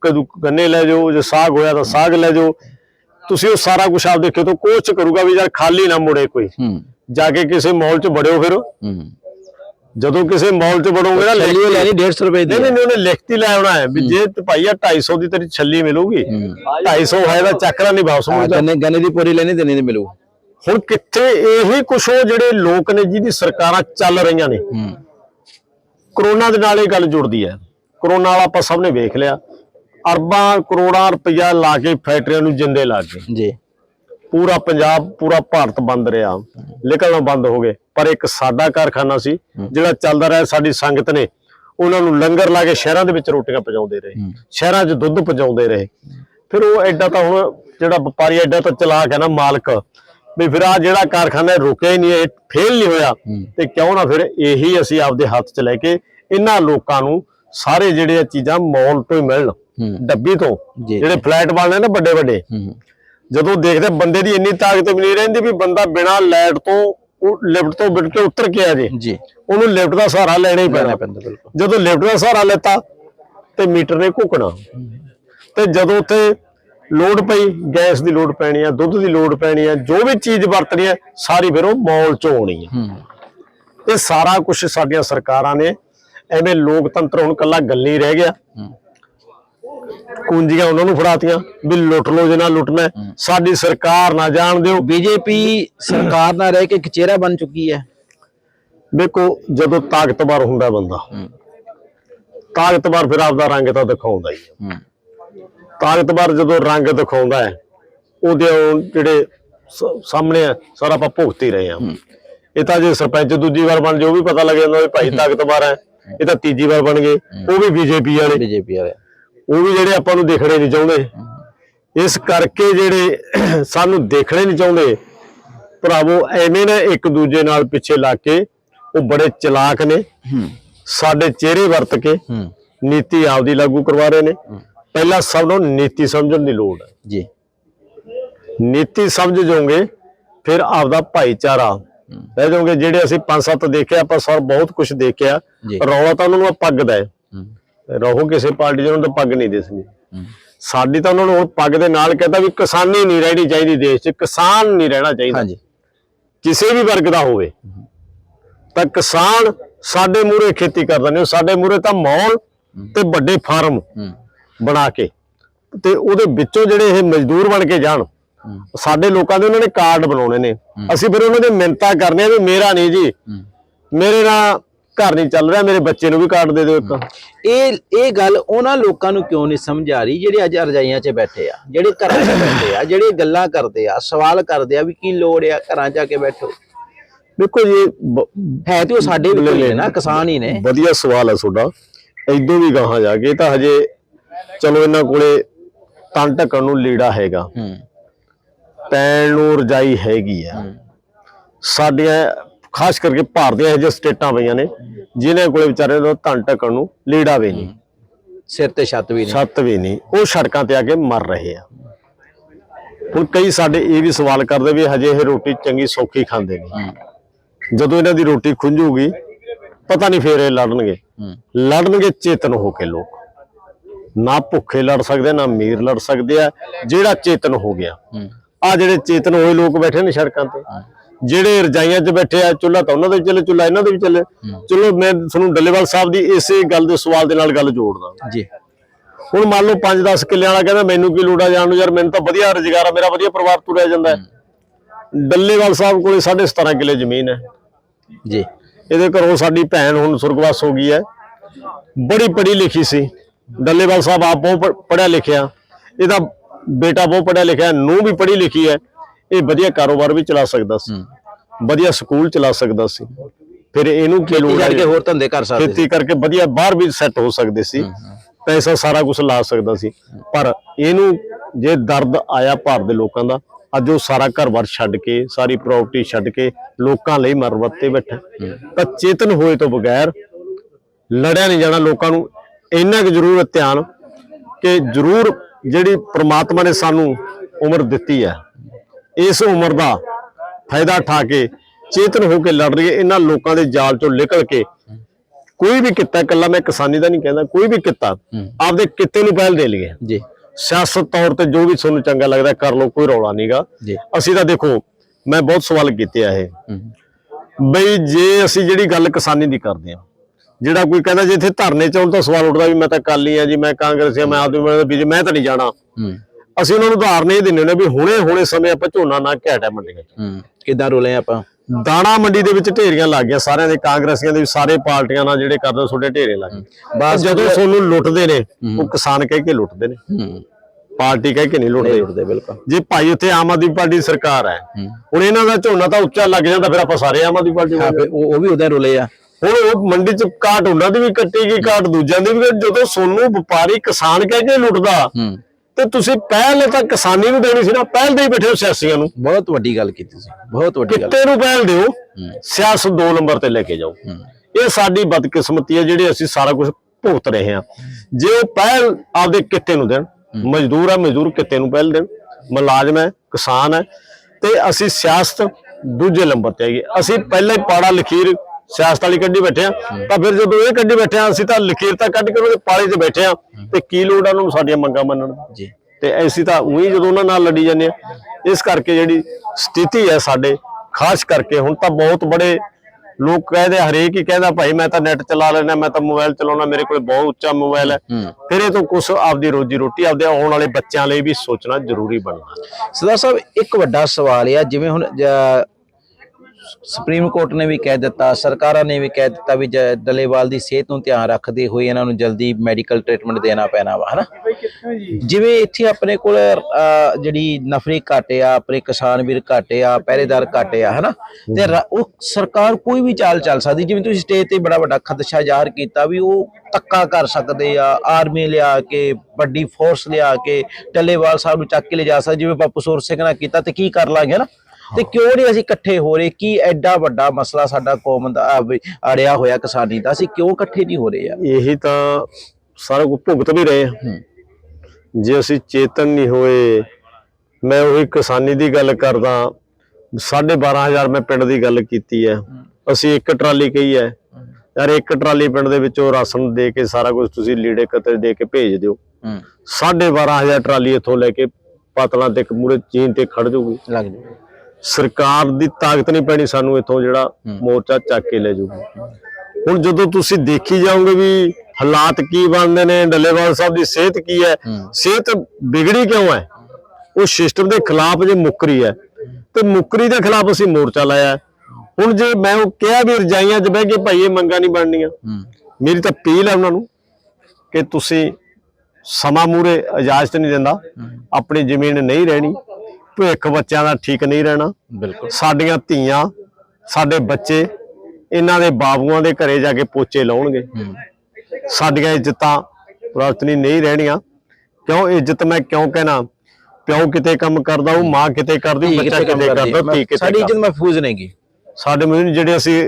ਕਦੂ ਗੰਨੇ ਲੈ ਜਾਓ ਜੇ ਸਾਗ ਹੋਇਆ ਤਾਂ ਸਾਗ ਲੈ ਜਾਓ। ਤੁਸੀਂ ਉਹ ਸਾਰਾ ਕੁਝ ਆਪ ਦੇਖੇ ਤੋਂ ਕੋਸ਼ਿਸ਼ ਕਰੂਗਾ ਵੀ ਯਾਰ ਖਾਲੀ ਨਾ ਮੁੜੇ ਕੋਈ। ਜਾ ਕੇ ਕਿਸੇ ਮਾਲ 'ਚ ਵੜਿਓ ਫਿਰ। ਜਦੋਂ ਕਿਸੇ ਮਾਲ 'ਚ ਵੜੋਗੇ ਨਾ ਉਹ ਲੈਣੀ 150 ਰੁਪਏ ਦੀ ਨਹੀਂ ਨਹੀਂ ਨਹੀਂ, ਉਹਨੇ ਲਿਖਤੀ ਲੈ ਆਉਣਾ ਹੈ ਵੀ ਜੇ ਭਾਈਆ 250 ਦੀ ਤੇਰੀ ਛੱਲੀ ਮਿਲੂਗੀ 250 ਹੈ ਤਾਂ ਚੱਕਰਾ ਨਹੀਂ ਵਾਪਸ ਮੁੜਦਾ ਗੰਨੇ ਗੰਨੇ ਦੀ ਪੂਰੀ ਲੈਣੀ ਦੇਣੀ ਤੇ ਮਿਲੂ। ਹੁਣ ਕਿੱਥੇ ਇਹੀ ਕੁਛ ਉਹ ਜਿਹੜੇ ਲੋਕ ਨੇ ਜਿਹਦੀ ਸਰਕਾਰਾਂ ਚੱਲ ਰਹੀਆਂ ਨੇ। ਕਰੋਨਾ ਦੇ ਨਾਲ ਇਹ ਗੱਲ ਜੁੜਦੀ ਹੈ। ਕਰੋਨਾ ਵਾਲਾ ਆਪਾਂ ਸਭ ਨੇ ਵੇਖ ਲਿਆ। ਅਰਬਾਂ ਕਰੋੜਾਂ ਰੁਪਇਆ ਲਾ ਕੇ ਫੈਕਟਰੀਆਂ ਨੂੰ ਜਿੰਦੇ ਲਾ ਗਏ ਜੀ। ਪੂਰਾ ਪੰਜਾਬ ਪੂਰਾ ਭਾਰਤ ਬੰਦ ਰਿਹਾ। ਨਿਕਲਣਾ ਬੰਦ ਹੋ ਗਏ। ਪਰ ਇੱਕ ਸਾਡਾ ਕਾਰਖਾਨਾ ਸੀ ਜਿਹੜਾ ਚੱਲਦਾ ਰਿਹਾ ਸਾਡੀ ਸੰਗਤ ਨੇ ਉਹਨਾਂ ਨੂੰ ਲੰਗਰ ਲਾ ਕੇ ਸ਼ਹਿਰਾਂ ਦੇ ਵਿੱਚ ਰੋਟੀਆਂ ਪਹੁੰਚਾਉਂਦੇ ਰਹੇ। ਸ਼ਹਿਰਾਂ 'ਚ ਦੁੱਧ ਪਹੁੰਚਾਉਂਦੇ ਰਹੇ। ਫਿਰ ਉਹ ਐਡਾ ਤਾਂ ਹੁਣ ਜਿਹੜਾ ਵਪਾਰੀ ਐਡਾ ਤਾਂ ਚਲਾਕ ਹੈ ਨਾ ਮਾਲਕ। ਵੀ ਫਿਰ ਆ ਜਿਹੜਾ ਕਾਰਖਾਨਾ ਰੁਕਿਆ ਹੀ ਨਹੀਂ ਇਹ ਫੇਲ ਨਹੀਂ ਹੋਇਆ। ਤੇ ਕਿਉਂ ਨਾ ਫਿਰ ਇਹੀ ਅਸੀਂ ਆਪਦੇ ਹੱਥ 'ਚ ਲੈ ਕੇ ਇਹਨਾਂ ਲੋਕਾਂ ਨੂੰ ਸਾਰੇ ਜਿਹੜੇ ਚੀਜ਼ਾਂ ਮੌਲ ਤੋਂ ਹੀ ਮਿਲਣ ਡੱਬੀ ਤੋਂ। ਜਿਹੜੇ ਫਲੈਟ ਵਾਲੇ ਨੇ ਨਾ ਵੱਡੇ ਵੱਡੇ। ਜਦੋਂ ਦੇਖਦੇ ਬੰਦੇ ਦੀ ਇੰਨੀ ਤਾਕਤ ਵੀ ਨਹੀਂ ਰਹਿੰਦੀ ਵੀ ਬੰਦਾ ਬਿਨਾ ਲਾਈਟ ਤੋਂ ਉਹ ਲਿਫਟ ਤੋਂ ਬਿੜ ਕੇ ਉੱਤਰ ਕੇ ਆ ਜੇ। ਜੀ। ਉਹਨੂੰ ਲਿਫਟ ਦਾ ਸਹਾਰਾ ਲੈਣਾ ਹੀ ਪੈਣਾ। ਪੈਂਦਾ ਬਿਲਕੁਲ। ਜਦੋਂ ਲਿਫਟ ਦਾ ਸਹਾਰਾ ਲੈਤਾ ਤੇ ਮੀਟਰ ਨੇ ਘੁਕਣਾ। ਤੇ ਜਦੋਂ ਉੱਥੇ ਲੋਡ ਪਈ ਗੈਸ ਦੀ ਲੋਡ ਪੈਣੀ ਆ ਦੁੱਧ ਦੀ ਲੋਡ ਪੈਣੀ ਆ ਜੋ ਵੀ ਚੀਜ਼ ਵਰਤਣੀ ਆ ਸਾਰੀ ਫਿਰ ਉਹ ਮੌਲ ਚੋਂ ਆਉਣੀ ਆ। ਹੂੰ। ਇਹ ਸਾਰਾ ਕੁਝ ਸਾਡੀਆਂ ਸਰਕਾਰਾਂ ਨੇ ਐਵੇਂ ਲੋਕਤੰਤਰ ਹੁਣ ਕੱਲਾ ਗੱਲੀ ਰਹਿ ਗਿਆ। ਹੂੰ। ਕੁੰਜੀਆਂ ਉਹਨਾਂ ਨੂੰ ਫੜਾਤੀਆਂ ਵੀ ਲੁੱਟ ਲਓ ਜੇ ਨਾ ਲੁੱਟਣਾ ਹੈ। ਸਾਡੀ ਸਰਕਾਰ ਨਾ ਜਾਣ ਦਿਓ। ਬੀਜੇਪੀ ਸਰਕਾਰ ਨਾਲ ਰਹਿ ਕੇ ਇੱਕ ਚਿਹਰਾ ਬਣ ਚੁੱਕੀ ਹੈ। ਦੇਖੋ ਜਦੋਂ ਤਾਕਤਵਰ ਹੁੰਦਾ ਬੰਦਾ ਹੂੰ। ਤਾਕਤਵਰ ਫਿਰ ਆਪਦਾ ਰੰਗ ਤਾਂ ਦਿਖਾਉਂਦਾ ਹੀ ਹੈ ਹੂੰ। ਤਾਕਤਵਰ ਜਦੋਂ ਰੰਗ ਦਿਖਾਉਂਦਾ ਹੈ ਉਹਦੇ ਉਹ ਜਿਹੜੇ ਸਾਹਮਣੇ ਆ, ਸਾਰਾ ਆਪਾਂ ਭੁਗਤ ਹੀ। ਰਹੇ ਆ ਇਹ ਤਾਂ ਜੇ ਸਰਪੰਚ ਦੂਜੀ ਵਾਰ ਬਣ ਉਹ ਵੀ ਪਤਾ ਲੱਗ ਜਾਂਦਾ ਵੀ ਭਾਈ ਤਾਕਤਵਰ ਹੈ ਇਹ ਤਾਂ ਤੀਜੀ ਵਾਰ ਬਣ ਗਏ ਉਹ ਵੀ ਬੀਜੇਪੀ ਵਾਲੇ। ਬੀਜੇਪੀ ਵਾਲੇ। ਉਹ ਵੀ ਜਿਹੜੇ ਆਪਾਂ ਨੂੰ ਦੇਖਣੇ ਨਹੀਂ ਚਾਹੁੰਦੇ। ਇਸ ਕਰਕੇ ਜਿਹੜੇ ਸਾਨੂੰ ਦੇਖਣੇ ਨਹੀਂ ਚਾਹੁੰਦੇ ਭਰਾਵੋ ਐਵੇਂ ਨਾ ਇੱਕ ਦੂਜੇ ਨਾਲ ਪਿੱਛੇ ਲੱਗ ਕੇ ਉਹ ਬੜੇ ਚਲਾਕ ਨੇ। ਸਾਡੇ ਚਿਹਰੇ ਵਰਤ ਕੇ ਨੀਤੀ ਆਪਦੀ ਲਾਗੂ ਕਰਵਾ ਰਹੇ ਨੇ। ਪਹਿਲਾਂ ਸਭ ਨੂੰ ਨੀਤੀ ਸਮਝਣ ਦੀ ਲੋੜ ਹੈ। ਜੀ। ਨੀਤੀ ਸਮਝ ਜਾਓਗੇ ਫਿਰ ਆਪਦਾ ਭਾਈਚਾਰਾ ਰਹਿ ਜਾਓਗੇ। ਜਿਹੜੇ ਅਸੀਂ ਪੰਜ ਸੱਤ ਦੇਖਿਆ ਆਪਾਂ ਸਰ ਬਹੁਤ ਕੁਝ ਦੇਖਿਆ। ਰੌਲਾ ਤਾਂ ਉਹਨਾਂ ਨੂੰ ਪੱਗ ਦਾ ਹੈ। ਰਹੋ ਕਿਸੇ ਪਾਰਟੀ ਜਿਹਨਾਂ ਨੂੰ ਤਾਂ ਪੱਗ ਨਹੀਂ ਦਿਸਣੀ ਸਾਡੀ ਤਾਂ ਉਹਨਾਂ ਨੂੰ ਹੁਣ ਪੱਗ ਦੇ ਨਾਲ ਕਹਿੰਦਾ ਵੀ ਕਿਸਾਨੀ ਨਹੀਂ ਰਹਿਣੀ ਚਾਹੀਦੀ ਦੇਸ਼ 'ਚ ਕਿਸਾਨ ਨਹੀਂ ਰਹਿਣਾ ਚਾਹੀਦਾ। ਹਾਂਜੀ। ਕਿਸੇ ਵੀ ਵਰਗ ਦਾ ਹੋਵੇ। ਤਾਂ ਕਿਸਾਨ ਸਾਡੇ ਮੂਹਰੇ ਖੇਤੀ ਕਰਦਾ ਨਹੀਂ ਸਾਡੇ ਮੂਹਰੇ ਤਾਂ ਮੌਲ ਤੇ ਵੱਡੇ ਫਾਰਮ। ਬਣਾ ਕੇ ਤੇ ਉਹਦੇ ਵਿੱਚੋਂ ਜਿਹੜੇ ਇਹ ਮਜ਼ਦੂਰ ਬਣ ਕੇ ਜਾਣ ਸਾਡੇ ਲੋਕਾਂ ਦੇ ਉਹਨਾਂ ਨੇ ਕਾਰਡ ਬਣਾਉਣੇ ਨੇ। ਅਸੀਂ ਫਿਰ ਉਹਨਾਂ ਦੇ ਮਿੰਤਾ ਕਰਨੇ ਆ ਵੀ ਮੇਰਾ ਨਹੀਂ ਜੀ। ਮੇਰੇ ਨਾਲ ਘਰ ਨਹੀਂ ਚੱਲ ਰਿਹਾ ਮੇਰੇ ਬੱਚੇ ਨੂੰ ਵੀ ਕਾਰਡ ਦੇ ਦਿਓ ਇੱਕ। ਇਹ ਇਹ ਗੱਲ ਉਹਨਾਂ ਲੋਕਾਂ ਨੂੰ ਕਿਉਂ ਨਹੀਂ ਸਮਝ ਆ ਰਹੀ ਜਿਹੜੇ ਅੱਜ ਰਜਾਈਆਂ 'ਚ ਬੈਠੇ ਆ ਜਿਹੜੇ ਘਰਾਂ 'ਚ ਬੈਠੇ ਆ ਜਿਹੜੇ ਗੱਲਾਂ ਕਰਦੇ ਆ ਸਵਾਲ ਕਰਦੇ ਆ ਵੀ ਕੀ ਲੋੜ ਆ ਘਰਾਂ 'ਚ ਆ ਕੇ ਬੈਠੋ। ਦੇਖੋ ਜੀ ਹੈ ਤੇ ਉਹ ਸਾਡੇ ਹੀ ਨੇ ਨਾ ਕਿਸਾਨ ਹੀ ਨੇ। ਵਧੀਆ ਸਵਾਲ ਹੈ ਤੁਹਾਡਾ। ਇਦੋਂ ਵੀ ਗਾਹਾਂ ਜਾ ਕੇ ਤਾਂ ਹਜੇ ਚਲੋ ਇਹਨਾਂ ਕੋਲੇ ਤਨ ਢੱਕਣ ਨੂੰ ਲੀੜਾ ਹੈਗਾ। ਹੂੰ। ਪੈਣ ਨੂੰ ਰਜਾਈ ਹੈਗੀ ਆ। ਸਾਡੀਆਂ ਖਾਸ ਕਰਕੇ ਭਾਰਤ ਇਹੋ ਜਿਹੀਆਂ ਸਟੇਟਾਂ ਪਈਆਂ ਨੇ ਜਿਨ੍ਹਾਂ ਕੋਲੇ ਵਿਚਾਰੇ ਦਾ ਤਨ ਢੱਕਣ ਨੂੰ ਲੀੜਾ ਵੀ ਨਹੀਂ। ਸਿਰ ਤੇ ਛੱਤ ਵੀ ਨਹੀਂ। ਛੱਤ ਵੀ ਨਹੀਂ। ਉਹ ਸੜਕਾਂ ਤੇ ਆ ਕੇ ਮਰ ਰਹੇ ਆ। ਹੁਣ ਕਈ ਸਾਡੇ ਇਹ ਵੀ ਸਵਾਲ ਕਰਦੇ ਵੀ ਹਜੇ ਇਹ ਰੋਟੀ ਚੰਗੀ ਸੌਖੀ ਖਾਂਦੇ ਨੇ ਜਦੋਂ ਇਹਨਾਂ ਦੀ ਰੋਟੀ ਖੁੰਝੂਗੀ ਪਤਾ ਨਹੀਂ ਫੇਰ ਇਹ ਲੜਨਗੇ। ਲੜਨਗੇ ਚੇਤਨ ਹੋ ਕੇ ਲੋਕ। ਨਾ ਭੁੱਖੇ ਲੜ ਸਕਦੇ ਨਾ ਅਮੀਰ ਲੜ ਸਕਦੇ ਆ ਜਿਹੜਾ ਚੇਤਨ ਹੋ ਗਿਆ। ਆ ਜਿਹੜੇ ਚੇਤਨ ਹੋਏ ਲੋਕ ਬੈਠੇ ਨੇ ਸੜਕਾਂ ਤੇ। ਜਿਹੜੇ ਰਜਾਈਆਂ 'ਚ ਬੈਠੇ ਆ ਚੁੱਲ੍ਹਾ ਤਾਂ ਉਹਨਾਂ ਦੇ ਵੀ ਚੱਲੇ ਚੁੱਲ੍ਹਾ ਇਹਨਾਂ ਦੇ ਵੀ ਚੱਲੇ। ਚਲੋ ਮੈਂ ਤੁਹਾਨੂੰ ਡੱਲੇਵਾਲ ਸਾਹਿਬ ਦੀ ਇਸੇ ਗੱਲ ਦੇ ਸਵਾਲ ਦੇ ਨਾਲ ਗੱਲ ਜੋੜਦਾ। ਜੀ। ਹੁਣ ਮੰਨ ਲਓ 5-10 ਕਿੱਲਿਆਂ ਵਾਲਾ ਕਹਿੰਦਾ ਮੈਨੂੰ ਕੀ ਲੋੜ ਆ ਜਾਣ ਨੂੰ? ਯਾਰ ਮੈਨੂੰ ਤਾਂ ਵਧੀਆ ਰੁਜ਼ਗਾਰ ਆ ਮੇਰਾ ਵਧੀਆ ਪਰਿਵਾਰ ਤੁਰਿਆ ਜਾਂਦਾ। ਡੱਲੇਵਾਲ ਸਾਹਿਬ ਕੋਲੇ 17.5 ਕਿੱਲੇ ਜ਼ਮੀਨ ਹੈ। ਜੀ। ਇਹਦੇ ਘਰੋਂ ਸਾਡੀ ਭੈਣ ਹੁਣ ਸੁਰਗਵਾਸ ਹੋ ਗਈ ਹੈ। ਬੜੀ ਪੜ੍ਹੀ ਲਿਖੀ ਸੀ। ਡੱਲੇਵਾਲ ਸਾਹਿਬ ਆਪ ਬਹੁਤ ਪੜਿਆ ਲਿਖਿਆ। ਇਹਦਾ ਬੇਟਾ ਬਹੁਤ ਪੜਿਆ ਲਿਖਿਆ ਨੂੰ ਵੀ ਪੜ੍ਹੀ ਲਿਖੀ ਹੈ। ਇਹ ਵਧੀਆ ਕਾਰੋਬਾਰ ਵੀ ਚਲਾ ਸਕਦਾ ਸੀ। ਵਧੀਆ ਸਕੂਲ ਚਲਾ ਸਕਦਾ ਸੀ। ਫਿਰ ਇਹਨੂੰ ਕੀ ਲੋੜ ਕਰਕੇ ਹੋਰ ਧੰਦੇ ਕਰ ਸਕਦੇ ਖੇਤੀ ਕਰਕੇ ਵਧੀਆ ਬਾਹਰ ਵੀ ਸੈੱਟ ਹੋ ਸਕਦੇ ਸੀ। ਪੈਸਾ ਸਾਰਾ ਕੁਝ ਲਾ ਸਕਦਾ ਸੀ। ਪਰ ਇਹਨੂੰ ਜੇ ਦਰਦ ਆਇਆ ਭਾਰਤ ਦੇ ਲੋਕਾਂ ਦਾ ਅੱਜ ਉਹ ਸਾਰਾ ਘਰ-ਬਾਰ ਛੱਡ ਕੇ ਸਾਰੀ ਪ੍ਰਾਪਰਟੀ ਛੱਡ ਕੇ ਲੋਕਾਂ ਲਈ ਮਰਵਤ ਤੇ ਬੈਠਾ ਤਾਂ ਚੇਤਨ ਹੋਏ ਤੋਂ ਬਗੈਰ ਲੜਿਆ ਨਹੀਂ ਜਾਣਾ ਲੋਕਾਂ ਨੂੰ। ਇੰਨਾ ਕੁ ਜ਼ਰੂਰ ਧਿਆਨ ਕਿ ਜ਼ਰੂਰ ਜਿਹੜੀ ਪ੍ਰਮਾਤਮਾ ਨੇ ਸਾਨੂੰ ਉਮਰ ਦਿੱਤੀ ਹੈ ਇਸ ਉਮਰ ਦਾ ਫਾਇਦਾ ਉਠਾ ਕੇ ਚੇਤਨ ਹੋ ਕੇ ਲੜ ਰਹੀ ਹੈ ਇਹਨਾਂ ਲੋਕਾਂ ਦੇ ਜਾਲ ਚੋਂ ਨਿਕਲ ਕੇ ਕੋਈ ਵੀ ਕਿੱਤਾ ਇਕੱਲਾ ਮੈਂ ਕਿਸਾਨੀ ਦਾ ਨਹੀਂ ਕਹਿੰਦਾ ਕੋਈ ਵੀ ਕਿੱਤਾ ਆਪਦੇ ਕਿੱਤੇ ਨੂੰ ਪਹਿਲ ਦੇ ਲਈਏ। ਜੀ। ਸਿਆਸਤ ਤੌਰ ਤੇ ਜੋ ਵੀ ਤੁਹਾਨੂੰ ਚੰਗਾ ਲੱਗਦਾ ਕਰ ਲਓ ਕੋਈ ਰੌਲਾ ਨਹੀਂਗਾ ਅਸੀਂ ਤਾਂ ਦੇਖੋ ਮੈਂ ਬਹੁਤ ਸਵਾਲ ਕੀਤੇ ਆ ਇਹ। ਬਈ ਜੇ ਅਸੀਂ ਜਿਹੜੀ ਗੱਲ ਕਿਸਾਨੀ ਦੀ ਕਰਦੇ ਆ ਜਿਹੜਾ ਕੋਈ ਕਹਿੰਦਾ ਜੇ ਇੱਥੇ ਧਰਨੇ ਚ ਆਉਣ ਤਾਂ ਸਵਾਲ ਉੱਠਦਾ ਵੀ ਮੈਂ ਤਾਂ ਕਾਲੀ ਆ ਜੀ ਮੈਂ ਕਾਂਗਰਸੀ ਆ ਮੈਂ ਆਦਮੀ ਮੈਂ ਬੀਜ ਮੈਂ ਤਾਂ ਨਹੀਂ ਜਾਣਾ। ਹੂੰ। ਅਸੀਂ ਉਹਨਾਂ ਨੂੰ ਉਦਾਹਰਨ ਇਹ ਦਿੰਦੇ ਹੁੰਦੇ ਵੀ ਹੁਣੇ ਹੁਣੇ ਸਮੇਂ ਆਪਾਂ ਝੋਨਾ ਨਾ ਘਟਿਆ ਮੰਡੀਆਂ 'ਚ ਹੂੰ। ਕਿੱਦਾਂ ਰੋਲੇ ਆਪਾਂ? ਦਾਣਾ ਮੰਡੀ ਦੇ ਵਿੱਚ ਢੇਰੀਆਂ ਲੱਗ ਗਈਆਂ ਸਾਰਿਆਂ ਦੇ ਕਾਂਗਰਸੀਆਂ ਦੇ ਵੀ ਸਾਰੇ ਪਾਰਟੀਆਂ ਨਾਲ ਜਿਹੜੇ ਕਰਦੇ ਤੁਹਾਡੇ ਢੇਰੇ ਲੱਗ ਗਏ ਬਸ ਜਦੋਂ ਤੁਹਾਨੂੰ ਲੁੱਟਦੇ ਨੇ ਉਹ ਕਿਸਾਨ ਕਹਿ ਕੇ ਲੁੱਟਦੇ ਨੇ। ਹੂੰ। ਪਾਰਟੀ ਕਹਿ ਕੇ ਨਹੀਂ ਲੁੱਟਦੇ। ਉੜਦੇ ਬਿਲਕੁਲ। ਜੇ ਭਾਈ ਉੱਥੇ ਆਮ ਆਦਮੀ ਪਾਰਟੀ ਸਰਕਾਰ ਹੈ ਹੂੰ। ਹੁਣ ਇਹਨਾਂ ਦਾ ਝੋਨਾ ਤਾਂ ਉੱਚਾ ਲੱਗ ਜਾਂਦਾ ਫਿਰ ਆਪਾਂ ਸਾਰੇ ਆਮ ਆਦਮੀ ਪਾਰਟੀ ਹਾਂ ਉਹ ਵੀ ਉਹਦੇ ਰੋਲੇ ਆ। ਹੁਣ ਉਹ ਮੰਡੀ ਚ ਕਾਟ ਉਹਨਾਂ ਦੀ ਵੀ ਕੱਟੀ ਗਈ ਕਾਟ ਦੂਜਿਆਂ ਦੀ ਵੀ ਜਦੋਂ ਸੋਨੂੰ ਵਪਾਰੀ ਕਿਸਾਨ ਕਹਿ ਕੇ ਲੁੱਟਦਾ ਹੂੰ। ਤੇ ਤੁਸੀਂ ਪਹਿਲ ਤਾਂ ਕਿਸਾਨੀ ਨੂੰ ਦੇਣੀ ਸੀ ਨਾ ਪਹਿਲ ਦੇ ਹੀ ਬੈਠੇ ਹੋ ਸਿਆਸੀਆਂ ਨੂੰ। ਬਹੁਤ ਵੱਡੀ ਗੱਲ ਕੀਤੀ ਸੀ ਬਹੁਤ ਵੱਡੀ ਗੱਲ। ਕਿੱਤੇ ਨੂੰ ਪਹਿਲ ਦਿਓ ਸਿਆਸਤ ਦੋ ਨੰਬਰ ਤੇ ਲੈ ਕੇ ਜਾਓ। ਇਹ ਸਾਡੀ ਬਦਕਿਸਮਤੀ ਹੈ ਜਿਹੜੀ ਅਸੀਂ ਸਾਰਾ ਕੁਝ ਭੁਗਤ ਰਹੇ ਹਾਂ। ਜੇ ਉਹ ਪਹਿਲ ਆਪਦੇ ਕਿੱਤੇ ਨੂੰ ਦੇਣ ਮਜ਼ਦੂਰ ਆ ਮਜ਼ਦੂਰ ਕਿੱਤੇ ਨੂੰ ਪਹਿਲ ਦੇਣ ਮੁਲਾਜ਼ਮ ਹੈ ਕਿਸਾਨ ਹੈ ਤੇ ਅਸੀਂ ਸਿਆਸਤ ਦੂਜੇ ਨੰਬਰ ਤੇ ਆਈਏ। ਅਸੀਂ ਪਹਿਲਾਂ ਹੀ ਪਾੜਾ ਲਖੀਰ ਸਿਆਸਤ ਵਾਲੀ ਕੱਢੀ ਬੈਠੇ ਆ। ਤਾਂ ਫਿਰ ਜਦੋਂ ਇਹ ਕੱਢੀ ਬੈਠੇ ਆ ਅਸੀਂ ਤਾਂ ਲਖੀਰ ਤਾਂ ਕੱਢ ਕੇ ਉਹਦੇ ਪਾੜੇ 'ਚ ਬੈਠੇ ਆ ਤੇ ਕੀ ਲੋੜ ਆ ਉਹਨਾਂ ਨੂੰ ਸਾਡੀਆਂ ਮੰਗਾਂ ਮੰਨਣ ਦੀ? ਜੀ। ਤੇ ਐਸੀ ਤਾਂ ਉਹੀ ਜਦੋਂ ਉਹਨਾਂ ਨਾਲ ਲੜੀ ਜਾਂਦੇ ਆ ਇਸ ਕਰਕੇ ਜਿਹੜੀ ਸਥਿਤੀ ਹੈ ਸਾਡੇ ਖਾਸ ਕਰਕੇ ਹੁਣ ਤਾਂ ਬਹੁਤ ਬੜੇ ਲੋਕ ਕਹਿੰਦੇ ਹਰੇਕ ਹੀ ਕਹਿੰਦਾ ਭਾਈ ਮੈਂ ਤਾਂ ਨੈਟ ਚਲਾ ਲੈਣਾ ਮੈਂ ਤਾਂ ਮੋਬਾਈਲ ਚਲਾਉਣਾ ਮੇਰੇ ਕੋਲ ਬਹੁਤ ਉੱਚਾ ਮੋਬਾਈਲ ਹੈ ਹੂੰ। ਫਿਰ ਇਹ ਤੋਂ ਕੁਝ ਆਪਦੀ ਰੋਜੀ ਰੋਟੀ ਆਪਦੇ ਆਉਣ ਵਾਲੇ ਬੱਚਿਆਂ ਲਈ ਵੀ ਸੋਚਣਾ ਜ਼ਰੂਰੀ ਬਣਦਾ। ਸਰਦਾਰ ਸਾਹਿਬ ਇੱਕ ਵੱਡਾ ਸਵਾਲ ਆ ਜਿਵੇਂ ਹੁਣ ਸੁਪਰੀਮ ਕੋਰਟ ਨੇ ਵੀ ਕਹਿ ਦਿੱਤਾ ਸਰਕਾਰਾਂ ਨੇ ਵੀ ਕਹਿ ਦਿੱਤਾ ਵੀ ਡੱਲੇਵਾਲ ਦੀ ਸਿਹਤ ਨੂੰ ਧਿਆਨ ਰੱਖਦੇ ਹੋਏ ਇਹਨਾਂ ਨੂੰ ਜਲਦੀ ਮੈਡੀਕਲ ਟ੍ਰੀਟਮੈਂਟ ਦੇਣਾ ਪੈਣਾ ਵਾ ਹਨਾ? ਜਿਵੇਂ ਇੱਥੇ ਆਪਣੇ ਕੋਲ ਜਿਹੜੀ ਨਫਰੀ ਘਾਟੇ ਆ ਆਪਣੇ ਕਿਸਾਨ ਵੀਰ ਘਾਟੇ ਆ ਪਹਿਰੇਦਾਰ ਘਾਟੇ ਆ ਹਨਾ? ਤੇ ਉਹ ਸਰਕਾਰ ਕੋਈ ਵੀ ਚਾਲ ਚੱਲ ਸਕਦੀ ਜਿਵੇਂ ਤੁਸੀਂ ਸਟੇਜ ਤੇ ਬੜਾ ਵੱਡਾ ਖਦਸ਼ਾ ਜ਼ਾਹਰ ਕੀਤਾ ਵੀ ਉਹ ਧੱਕਾ ਕਰ ਸਕਦੇ ਆ ਆਰਮੀ ਲਿਆ ਕੇ ਵੱਡੀ ਫੋਰਸ ਲਿਆ ਕੇ ਟੱਲੇਵਾਲ ਸਾਹਿਬ ਨੂੰ ਚੱਕ ਕੇ ਲਿਜਾ ਸਕਦੇ ਜਿਵੇਂ ਬਾਪੂ ਸੋਰ ਸਿੰਘ ਨਾਲ ਕੀਤਾ ਤੇ ਕੀ ਕਰ ਲਾਂਗੇ ਨਾ ਤੇ ਕਿਉਂ ਨਹੀਂ ਅਸੀਂ ਇਕੱਠੇ ਹੋ ਰਹੇ? ਕੀ ਐਡਾ ਵੱਡਾ ਮਸਲਾ ਸਾਡਾ ਕੌਮ ਦਾ ਆ ਅੜਿਆ ਹੋਇਆ ਕਿਸਾਨੀ ਦਾ? ਅਸੀਂ ਕਿਉਂ ਇਕੱਠੇ ਨਹੀਂ ਹੋ ਰਹੇ ਯਾਰ ਇਹੀ ਤਾਂ ਸਾਰਾ ਕੁਝ ਭੁਗਤ ਵੀ ਰਹੇ ਹੂੰ। ਜੇ ਅਸੀਂ ਚੇਤਨ ਨਹੀਂ ਹੋਏ ਮੈਂ ਉਹੀ ਕਿਸਾਨੀ ਦੀ ਗੱਲ ਕਰਦਾ। 12500 ਮੈਂ ਪਿੰਡ ਦੀ ਗੱਲ ਕੀਤੀ ਹੈ। ਅਸੀਂ ਇੱਕ ਟਰਾਲੀ ਕਹੀ ਹੈ। ਯਾਰ ਇੱਕ ਟਰਾਲੀ ਪਿੰਡ ਦੇ ਵਿੱਚੋਂ ਰਾਸ਼ਨ ਦੇ ਕੇ ਸਾਰਾ ਕੁਝ ਤੁਸੀਂ ਲੀੜੇ ਕਤਰੇ ਦੇ ਕੇ ਭੇਜ ਦਿਓ। ਹੂੰ। 12500 ਟਰਾਲੀ ਇੱਥੋਂ ਲੈ ਕੇ ਪਾਤਲਾਂ ਤੇ ਮੂਰੇ ਚੀਨ ਤੇ ਖੜ ਜਾਊਗੀ ਲੱਗ ਜੂ ਸਰਕਾਰ ਦੀ ਤਾਕਤ ਨਹੀਂ ਪੈਣੀ ਸਾਨੂੰ ਇੱਥੋਂ ਜਿਹੜਾ ਮੋਰਚਾ ਚੱਕ ਕੇ ਲੈ ਜਾਊਗੀ। ਹੁਣ ਜਦੋਂ ਤੁਸੀਂ ਦੇਖੀ ਜਾਓਗੇ ਵੀ ਹਾਲਾਤ ਕੀ ਬਣਦੇ ਨੇ ਡੱਲੇਵਾਲ ਸਾਹਿਬ ਦੀ ਸਿਹਤ ਕੀ ਹੈ। ਸਿਹਤ ਵਿਗੜੀ ਕਿਉਂ ਹੈ? ਉਹ ਸਿਸਟਮ ਦੇ ਖਿਲਾਫ ਜੇ ਮੁੱਕਰੀ ਹੈ ਤੇ ਮੁੱਕਰੀ ਦੇ ਖਿਲਾਫ ਅਸੀਂ ਮੋਰਚਾ ਲਾਇਆ। ਹੁਣ ਜੇ ਮੈਂ ਉਹ ਕਿਹਾ ਵੀ ਰਜਾਈਆਂ 'ਚ ਬਹਿ ਕੇ ਭਾਈ ਇਹ ਮੰਗਾਂ ਨਹੀਂ ਬਣਨੀਆਂ। ਮੇਰੀ ਤਾਂ ਅਪੀਲ ਹੈ ਉਹਨਾਂ ਨੂੰ ਕਿ ਤੁਸੀਂ ਸਮਾਂ ਮੂਰੇ ਇਜਾਜ਼ਤ ਨਹੀਂ ਦਿੰਦਾ। ਆਪਣੀ ਜ਼ਮੀਨ ਨਹੀਂ ਰਹਿਣੀ। ਭਵਿੱਖ ਬੱਚਿਆਂ ਦਾ ਠੀਕ ਨਹੀਂ ਰਹਿਣਾ। ਬਿਲਕੁਲ। ਸਾਡੀਆਂ ਧੀਆਂ ਸਾਡੇ ਬੱਚੇ ਇਹਨਾਂ ਦੇ ਬਾਬੂਆਂ ਦੇ ਘਰੇ ਜਾ ਕੇ ਪੋਚੇ ਲਾਉਣਗੇ। ਸਾਡੀਆਂ ਇੱਜ਼ਤਾਂ ਰਸਤਨੀ ਨਹੀਂ ਰਹਿਣੀਆਂ। ਕਿਉਂ ਇੱਜ਼ਤ ਮੈਂ ਕਿਉਂ ਕਹਿਣਾ? ਪਿਓ ਕਿਤੇ ਕੰਮ ਕਰਦਾ ਉਹ ਮਾਂ ਕਿਤੇ ਕਰਦੀ ਬੱਚਾ ਕਿਤੇ ਕਰਦੀ ਧੀ ਕਿਤੇ ਸਾਡੀ ਇੱਜ਼ਤ। ਮਹਿਫੂਜ਼ ਨਹੀਂਗੀ ਸਾਡੇ ਮਜ਼ਦੂਰ ਜਿਹੜੇ ਅਸੀਂ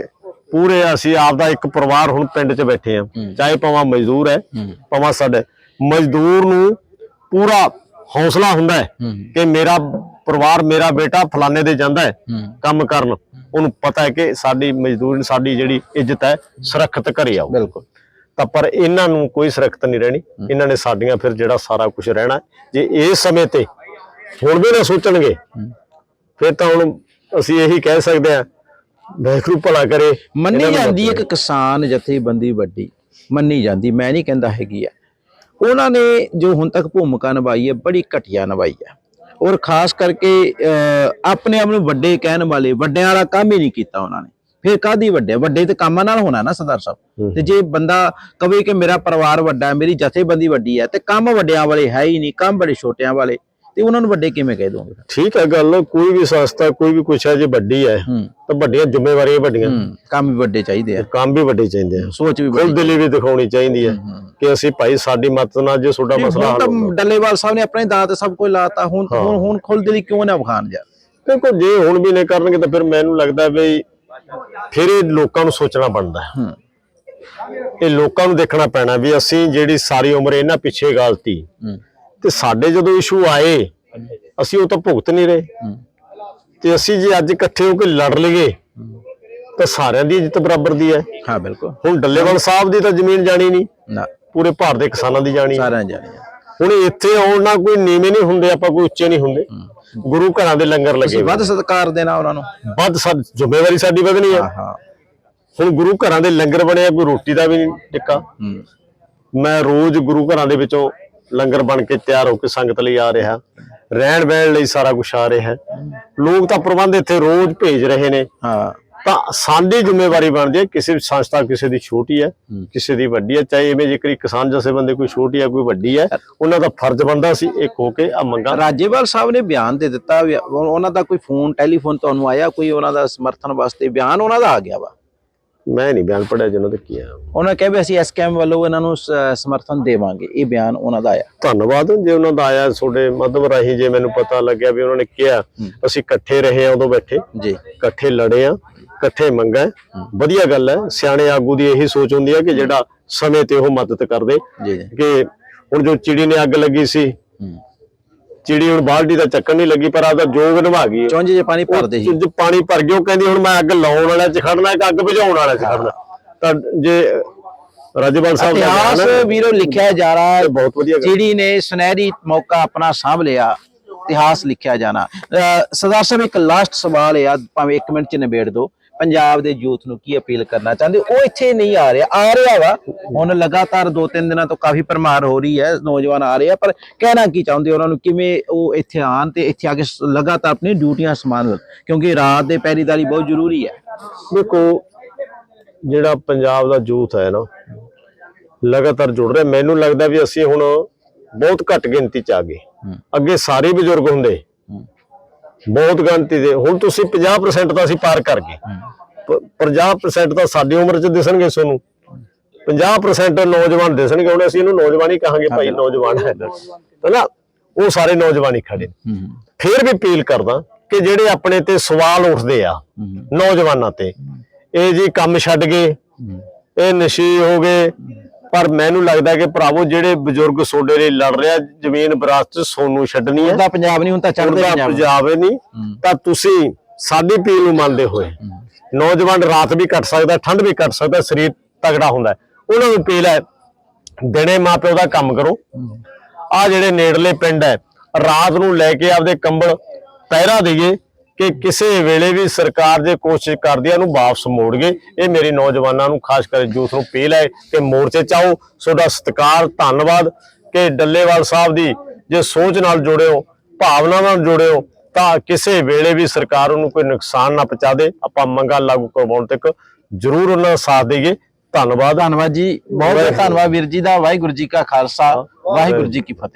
ਪੂਰੇ ਅਸੀਂ ਆਪਦਾ ਇੱਕ ਪਰਿਵਾਰ ਹੁਣ ਪਿੰਡ 'ਚ ਬੈਠੇ ਆ ਚਾਹੇ ਭਾਵੇਂ ਮਜ਼ਦੂਰ ਹੈ ਹੂੰ। ਭਾਵੇਂ ਸਾਡੇ ਮਜ਼ਦੂਰ ਨੂੰ ਪੂਰਾ ਹੌਸਲਾ ਹੁੰਦਾ ਹੈ ਕਿ ਮੇਰਾ ਪਰਿਵਾਰ ਮੇਰਾ ਬੇਟਾ ਫਲਾਣੇ ਦੇ ਜਾਂਦਾ ਹੈ ਕੰਮ ਕਰਨ। ਉਹਨੂੰ ਪਤਾ ਹੈ ਕਿ ਸਾਡੀ ਮਜ਼ਦੂਰ ਸਾਡੀ ਜਿਹੜੀ ਇੱਜ਼ਤ ਹੈ ਸੁਰੱਖਿਅਤ ਘਰੇ ਆਓ। ਬਿਲਕੁਲ। ਤਾਂ ਪਰ ਇਹਨਾਂ ਨੂੰ ਕੋਈ ਸੁਰੱਖਿਅਤ ਨਹੀਂ ਰਹਿਣੀ। ਇਹਨਾਂ ਨੇ ਸਾਡੀਆਂ ਫਿਰ ਜਿਹੜਾ ਸਾਰਾ ਕੁਝ ਰਹਿਣਾ। ਜੇ ਇਸ ਸਮੇਂ ਤੇ ਹੁਣ ਵੀ ਨਾ ਸੋਚਣਗੇ ਫਿਰ ਤਾਂ ਹੁਣ ਅਸੀਂ ਇਹੀ ਕਹਿ ਸਕਦੇ ਹਾਂ ਵਾਹਿਗੁਰੂ ਭਲਾ ਕਰੇ। ਮੰਨੀ ਜਾਂਦੀ। ਇੱਕ ਕਿਸਾਨ ਜਥੇਬੰਦੀ ਵੱਡੀ। ਮੰਨੀ ਜਾਂਦੀ। ਮੈਂ ਨਹੀਂ ਕਹਿੰਦਾ ਹੈਗੀ ਆ। ਉਹਨਾਂ ਨੇ ਜੋ ਹੁਣ ਤੱਕ ਭੂਮਿਕਾ ਨਿਭਾਈ ਹੈ ਬੜੀ ਘਟੀਆ ਨਿਭਾਈ ਹੈ। ਔਰ ਖਾਸ ਕਰਕੇ ਆਪਣੇ ਆਪ ਨੂੰ ਵੱਡੇ ਕਹਿਣ ਵਾਲੇ ਵੱਡਿਆਂ ਵਾਲਾ ਕੰਮ ਹੀ ਨਹੀਂ ਕੀਤਾ ਉਹਨਾਂ ਨੇ। ਫਿਰ ਕਾਦੀ ਵੱਡੇ? ਵੱਡੇ ਤੇ ਕੰਮਾਂ ਨਾਲ ਹੋਣਾ ਨਾ ਸਰਦਾਰ ਸਾਹਿਬ। ਤੇ ਜੇ ਬੰਦਾ ਕਵੇ ਕਿ ਮੇਰਾ ਪਰਿਵਾਰ ਵੱਡਾ ਹੈ ਮੇਰੀ ਜਥੇਬੰਦੀ ਵੱਡੀ ਹੈ ਤੇ ਕੰਮ ਵੱਡਿਆਂ ਵਾਲੇ ਹੈ ਹੀ ਨਹੀਂ ਕੰਮ ਬੜੇ ਛੋਟਿਆਂ ਵਾਲੇ। ਤੇ ਉਹਨਾਂ ਨੂੰ ਵੱਡੇ ਕਿਵੇਂ ਕਹਿ ਦੋਗੇ ਠੀਕ ਹੈ ਗੱਲ ਕੋਈ ਵੀ ਸੰਸਥਾ ਕੋਈ ਵੀ ਕੁਛ ਹੈ ਜੇ ਵੱਡੀ ਹੈ ਤਾਂ ਵੱਡੀਆਂ ਜ਼ਿੰਮੇਵਾਰੀਆਂ ਵੱਡੀਆਂ। ਕੰਮ ਵੀ ਵੱਡੇ ਚਾਹੀਦੇ ਆ। ਕੰਮ ਵੀ ਵੱਡੇ ਚਾਹੀਦੇ ਆ। ਸੋਚ ਵੀ ਖੁੱਲ ਵੱਡੀ ਦਿਲੀ ਵੀ ਦਿਖਾਉਣੀ ਚਾਹੀਦੀ ਹੈ ਕਿ ਅਸੀਂ ਭਾਈ ਸਾਡੀ ਮਦਦ ਨਾਲ ਜੇ ਤੁਹਾਡਾ ਮਸਲਾ ਹੱਲ ਹੋਊਗਾ। ਤਾਂ ਡੱਲੇਵਾਲ ਸਾਹਿਬ ਨੇ ਆਪਣੇ ਦਾਅ ਤੇ ਸਭ ਕੁਝ ਲਾਤਾ ਹੁਣ ਹੁਣ ਹੁਣ ਖੁੱਲਦੇ ਲਈ ਕਿਉਂ ਨਾ ਵਿਖਾਣ ਯਾਰ ਦੇਖੋ ਜੇ ਹੁਣ ਵੀ ਨੇ ਕਰਨਗੇ ਤਾਂ ਫਿਰ ਮੈਨੂੰ ਲੱਗਦਾ ਵੀ ਫਿਰ ਇਹ ਲੋਕਾਂ ਨੂੰ ਸੋਚਣਾ ਬਣਦਾ ਹੈ। ਇਹ ਲੋਕਾਂ ਨੂੰ ਦੇਖਣਾ ਪੈਣਾ ਵੀ ਅਸੀਂ ਜਿਹੜੀ ਸਾਰੀ ਉਮਰ ਇਹਨਾਂ ਪਿੱਛੇ ਗਲਤੀ ਤੇ ਸਾਡੇ ਜਦੋਂ ਇਸ਼ੂ ਆਏ ਅਸੀਂ ਉਹ ਤਾਂ ਭੁਗਤ ਨਹੀਂ ਰਹੇ। ਤੇ ਅਸੀਂ ਜੇ ਅੱਜ ਇਕੱਠੇ ਹੋ ਕੇ ਲੜ ਲਈਏ ਤਾਂ ਸਾਰਿਆਂ ਦੀ ਇੱਜ਼ਤ ਬਰਾਬਰ ਦੀ ਹੈ। ਹਾਂ ਬਿਲਕੁਲ। ਹੁਣ ਡੱਲੇਵਾਲ ਸਾਹਿਬ ਦੀ ਤਾਂ ਜ਼ਮੀਨ ਜਾਣੀ ਨਹੀਂ ਨਾ। ਪੂਰੇ ਭਾਰਤ ਦੇ ਕਿਸਾਨਾਂ ਦੀ ਜਾਣੀ। ਸਾਰਿਆਂ ਜਾਣੀਆਂ ਹੁਣ ਇੱਥੇ ਆਉਣ ਨਾਲ ਕੋਈ ਨੀਵੇਂ ਨਹੀਂ ਹੁੰਦੇ ਆਪਾਂ ਕੋਈ ਉੱਚੇ ਨਹੀਂ ਹੁੰਦੇ। ਗੁਰੂ ਘਰਾਂ ਦੇ ਲੰਗਰ ਲੱਗੇ ਵੱਧ ਸਤਿਕਾਰ ਦੇਣਾ ਉਹਨਾਂ ਨੂੰ। ਵੱਧ ਸਾਡੀ ਜ਼ਿੰਮੇਵਾਰੀ ਸਾਡੀ ਵਧਣੀ ਹਾਂ। ਹੁਣ ਗੁਰੂ ਘਰਾਂ ਦੇ ਲੰਗਰ ਬਣਿਆ ਕੋਈ ਰੋਟੀ ਦਾ ਵੀ ਨਹੀਂ ਟਿੱਕਾ। ਮੈਂ ਰੋਜ਼ ਗੁਰੂ ਘਰਾਂ ਦੇ ਵਿੱਚੋਂ ਲੰਗਰ ਬਣ ਕੇ ਤਿਆਰ ਹੋ ਕੇ ਸੰਗਤ ਲਈ ਆ ਰਿਹਾ। ਰਹਿਣ ਬਹਿਣ ਲਈ ਸਾਰਾ ਕੁਝ ਆ ਰਿਹਾ। ਲੋਕ ਤਾਂ ਪ੍ਰਬੰਧ ਇੱਥੇ ਰੋਜ਼ ਭੇਜ ਰਹੇ ਨੇ। ਹਾਂ। ਤਾਂ ਸਾਡੀ ਜ਼ਿੰਮੇਵਾਰੀ ਬਣਦੀ ਹੈ ਕਿਸੇ ਵੀ ਸੰਸਥਾ ਕਿਸੇ ਦੀ ਛੋਟੀ ਹੈ ਕਿਸੇ ਦੀ ਵੱਡੀ ਹੈ ਚਾਹੇ ਇਵੇਂ ਜੇਕਰ ਕਿਸਾਨ ਜਥੇਬੰਦੀ ਕੋਈ ਛੋਟੀ ਹੈ ਕੋਈ ਵੱਡੀ ਹੈ ਉਹਨਾਂ ਦਾ ਫਰਜ਼ ਬਣਦਾ ਸੀ ਇੱਕ ਹੋ ਕੇ ਆ ਮੰਗਾ। ਰਾਜੇਵਾਲ ਸਾਹਿਬ ਨੇ ਬਿਆਨ ਦੇ ਦਿੱਤਾ ਉਹਨਾਂ ਦਾ ਕੋਈ ਫੋਨ ਟੈਲੀਫੋਨ ਤੁਹਾਨੂੰ ਆਇਆ ਕੋਈ ਉਹਨਾਂ ਦਾ ਸਮਰਥਨ ਵਾਸਤੇ ਬਿਆਨ ਉਹਨਾਂ ਦਾ ਆ ਗਿਆ ਵਾ? ਮੈਂ ਨਹੀਂ ਬਿਆਨ ਪੜਿਆ ਜਿਹਨਾਂ ਤੇ ਕੀ ਉਹਨਾਂ ਕਿਹਾ ਵੀ ਅਸੀਂ ਐਸਕੇਐਮ ਵੱਲੋਂ ਇਹਨਾਂ ਨੂੰ ਸ- ਸਮਰਥਨ ਦੇਵਾਂਗੇ। ਇਹ ਬਿਆਨ ਉਹਨਾਂ ਦਾ ਆਇਆ। ਧੰਨਵਾਦ ਜੇ ਉਹਨਾਂ ਦਾ ਆਇਆ ਤੁਹਾਡੇ ਮਦਦ ਰਾਹੀਂ ਜੇ ਮੈਨੂੰ ਪਤਾ ਲੱਗਿਆ ਵੀ ਉਹਨਾਂ ਨੇ ਕਿਹਾ ਅਸੀਂ ਇਕੱਠੇ ਰਹੇ ਆ ਉਦੋਂ ਬੈਠੇ। ਜੀ। ਇਕੱਠੇ ਲੜੇ ਆ ਇਕੱਠੇ ਮੰਗਾ। ਵਧੀਆ ਗੱਲ ਹੈ ਸਿਆਣੇ ਆਗੂ ਦੀ ਇਹੀ ਸੋਚ ਹੁੰਦੀ ਹੈ ਕਿ ਜਿਹੜਾ ਸਮੇਂ ਤੇ ਉਹ ਮਦਦ ਕਰਦੇ। ਜੀ ਜੀ। ਕਿ ਹੁਣ ਜੋ ਚਿੜੀ ਨੇ ਅੱਗ ਲੱਗੀ ਸੀ ਹੂੰ। ਚਿੜੀ ਹੁਣ ਬਾਲਟੀ ਦਾ ਚੱਕਣ ਨਹੀਂ ਲੱਗੀ ਪਰ ਆਦਾ ਜੋਗ ਨਿਭਾ ਗਈ ਚੁੰਝ ਜੇ ਪਾਣੀ ਭਰਦੇ ਸੀ। ਜੇ ਪਾਣੀ ਭਰ ਗਿਆ ਉਹ ਕਹਿੰਦੀ ਹੁਣ ਮੈਂ ਅੱਗ ਲਾਉਣ ਵਾਲਾ ਚ ਖੜਨਾ ਅੱਗ ਬੁਝਾਉਣ ਵਾਲਾ ਚ ਖੜਨਾ। ਤਾਂ ਜੇ ਰਾਜੇਵਾਲ ਸਾਹਿਬ ਦਾ ਇਤਿਹਾਸ ਵੀਰੋ ਲਿਖਿਆ ਜਾ ਰਹਾ ਹੈ। ਬਹੁਤ ਵਧੀਆ ਜਿਹੜੀ ਨੇ ਸੁਨਹਿਰੀ ਮੌਕਾ ਆਪਣਾ ਸਾਂਭ ਲਿਆ ਇਤਿਹਾਸ ਲਿਖਿਆ ਜਾਣਾ। ਸਰਦਾਰ ਸਾਹਿਬ ਇੱਕ ਲਾਸਟ ਸਵਾਲ ਹੈ ਭਾਵੇਂ 1 ਮਿੰਟ ਚ ਨਿਬੇੜ ਦਿਓ। ਪੰਜਾਬ ਦੇ ਯੂਥ ਨੂੰ ਕੀ ਅਪੀਲ ਕਰਨਾ ਚਾਹੁੰਦੇ? ਉਹ ਇੱਥੇ ਨਹੀਂ ਆ ਰਿਹਾ ਆ ਰਿਹਾ ਵਾ ਹੁਣ ਲਗਾਤਾਰ 2-3 ਦਿਨਾਂ ਤੋਂ ਕਾਫੀ ਪਰਮਾਰ ਹੋ ਰਹੀ ਹੈ ਨੌਜਵਾਨ ਆ ਰਹੇ ਆ ਪਰ ਕਹਿਣਾ ਕੀ ਚਾਹੁੰਦੇ ਉਹਨਾਂ ਨੂੰ ਕਿਵੇਂ ਉਹ ਇੱਥੇ ਆਣ ਤੇ ਇੱਥੇ ਆ ਕੇ ਲਗਾਤਾਰ ਆਪਣੀ ਡਿਊਟੀਆਂ ਸੰਭਾਲਣ ਕਿਉਂਕਿ ਰਾਤ ਦੇ ਪਹਿਰੀਦਾਰੀ ਬਹੁਤ ਜ਼ਰੂਰੀ ਹੈ ਦੇਖੋ ਜਿਹੜਾ ਪੰਜਾਬ ਦਾ ਯੂਥ ਹੈ ਨਾ ਲਗਾਤਾਰ ਜੁੜ ਰਿਹਾ ਮੈਨੂੰ ਲੱਗਦਾ ਵੀ ਅਸੀਂ ਹੁਣ ਬਹੁਤ ਘੱਟ ਗਿਣਤੀ ਚ ਆ ਗਏ। ਅੱਗੇ ਸਾਰੇ ਬਜ਼ੁਰਗ ਹੁੰਦੇ। ਬਹੁਤ ਗਿਣਤੀ ਦੇ ਹੁਣ ਤੁਸੀਂ 50% ਤਾਂ ਅਸੀਂ ਪਾਰ ਕਰ ਗਏ। ਪ- 50% ਤਾਂ ਸਾਡੀ ਉਮਰ ਚ ਦਿਸਣਗੇ ਤੁਹਾਨੂੰ 50% ਨੌਜਵਾਨ ਦਿਸਣਗੇ ਹੁਣ ਅਸੀਂ ਇਹਨੂੰ ਨੌਜਵਾਨ ਹੀ ਕਹਾਂਗੇ ਭਾਈ ਨੌਜਵਾਨ ਹੈ ਹੈਨਾ ਉਹ ਸਾਰੇ ਨੌਜਵਾਨ ਹੀ ਖੜੇ ਫਿਰ ਵੀ ਅਪੀਲ ਕਰਦਾ ਕਿ ਜਿਹੜੇ ਆਪਣੇ ਤੇ ਸਵਾਲ ਉੱਠਦੇ ਆ ਨੌਜਵਾਨਾਂ ਤੇ ਇਹ ਜੀ ਕੰਮ ਛੱਡ ਗਏ ਇਹ ਨਸ਼ੇ ਹੋ ਗਏ ਪਰ ਮੈਨੂੰ ਲੱਗਦਾ ਕਿ ਭਰਾਵੋ ਜਿਹੜੇ ਬਜ਼ੁਰਗ ਸੋਡੇ ਲਈ ਲੜ ਰਿਹਾ ਜ਼ਮੀਨ ਵਿਰਾਸਤ ਸੋਨੂੰ ਛੱਡਣੀ ਹੈ। ਉਹਦਾ ਪੰਜਾਬ ਨਹੀਂ ਹੁਣ ਤਾਂ ਚੜ੍ਹਦੇ ਪੰਜਾਬ। ਪੰਜਾਬ ਹੀ ਨਹੀਂ। ਤਾਂ ਤੁਸੀਂ ਸਾਡੀ ਪੀਲ ਨੂੰ ਮੰਨਦੇ ਹੋਏ ਨੌਜਵਾਨ ਰਾਤ ਵੀ ਕੱਟ ਸਕਦਾ ਠੰਡ ਵੀ ਕੱਟ ਸਕਦਾ ਸਰੀਰ ਤਗੜਾ ਹੁੰਦਾ। ਉਹਨਾਂ ਨੂੰ ਅਪੀਲ ਹੈ ਦਿਨੇ ਮਾਪਿਓ ਦਾ ਕੰਮ ਕਰੋ। ਆ ਜਿਹੜੇ ਨੇੜਲੇ ਪਿੰਡ ਹੈ ਰਾਤ ਨੂੰ ਲੈ ਕੇ ਆਪਦੇ ਕੰਬਲ ਪਹਿਰਾ ਦੇਈਏ। ਕਿ ਕਿਸੇ ਵੇਲੇ ਵੀ ਸਰਕਾਰ ਜੇ ਕੋਸ਼ਿਸ਼ ਕਰਦੀ ਹੈ ਉਹਨੂੰ ਵਾਪਸ ਮੋੜ ਗਏ। ਇਹ ਮੇਰੀ ਨੌਜਵਾਨਾਂ ਨੂੰ ਖਾਸ ਕਰ ਯੂਥ ਨੂੰ ਅਪੀਲ ਹੈ ਕਿ ਮੋਰਚੇ ਚਾਓ ਤੁਹਾਡਾ ਸਤਿਕਾਰ ਧੰਨਵਾਦ ਕਿ ਡੱਲੇਵਾਲ ਸਾਹਿਬ ਦੀ ਜੇ ਸੋਚ ਨਾਲ ਜੁੜਿਓ ਭਾਵਨਾ ਨਾਲ ਜੁੜਿਓ ਤਾਂ ਕਿਸੇ ਵੇਲੇ ਵੀ ਸਰਕਾਰ ਉਹਨੂੰ ਕੋਈ ਨੁਕਸਾਨ ਨਾ ਪਹੁੰਚਾ ਦੇ। ਆਪਾਂ ਮੰਗਾਂ ਲਾਗੂ ਕਰਵਾਉਣ ਤੱਕ ਜ਼ਰੂਰ ਉਹਨਾਂ ਦਾ ਸਾਥ ਦੇਈਏ। ਧੰਨਵਾਦ। ਧੰਨਵਾਦ ਜੀ। ਬਹੁਤ ਬਹੁਤ ਧੰਨਵਾਦ ਵੀਰ ਜੀ ਦਾ। ਵਾਹਿਗੁਰੂ ਜੀ ਕਾ ਖਾਲਸਾ। ਵਾਹਿਗੁਰੂ ਜੀ ਕੀ ਫਤਿਹ।